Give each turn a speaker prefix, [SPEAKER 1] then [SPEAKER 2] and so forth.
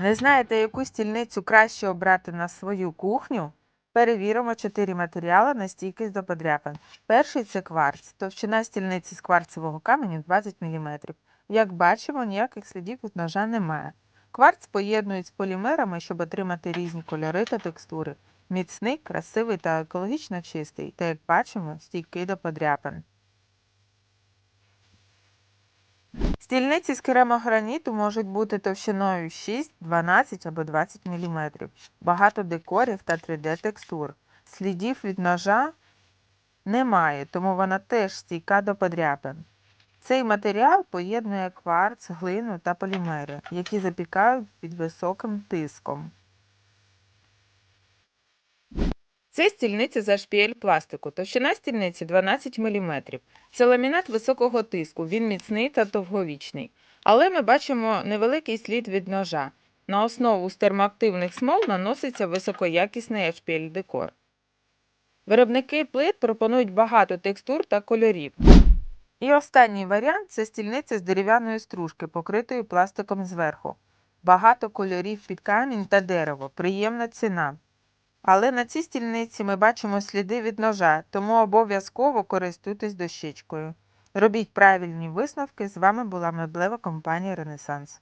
[SPEAKER 1] Не знаєте, яку стільницю краще обрати на свою кухню? Перевіримо чотири матеріали на стійкість до подряпин. Перший це кварц. Товщина стільниці з кварцевого каменю 20 мм. Як бачимо, ніяких слідів від ножа немає. Кварц поєднують з полімерами, щоб отримати різні кольори та текстури. Міцний, красивий та екологічно чистий, та, як бачимо, стійкий до подряпин. Стільниці з керамограніту можуть бути товщиною 6, 12 або 20 мм. Багато декорів та 3D-текстур. Слідів від ножа немає, тому вона теж стійка до подряпин. Цей матеріал поєднує кварц, глину та полімери, які запікають під високим тиском. Це стільниця з HPL пластику. Товщина стільниці 12 мм. Це ламінат високого тиску, він міцний та довговічний. Але ми бачимо невеликий слід від ножа. На основу з термоактивних смол наноситься високоякісний HPL декор. Виробники плит пропонують багато текстур та кольорів. І останній варіант це стільниця з дерев'яної стружки, покритою пластиком зверху. Багато кольорів під камінь та дерево, приємна ціна. Але на цій стільниці ми бачимо сліди від ножа, тому обов'язково користуйтесь дощечкою. Робіть правильні висновки. З вами була меблева компанія Ренесанс.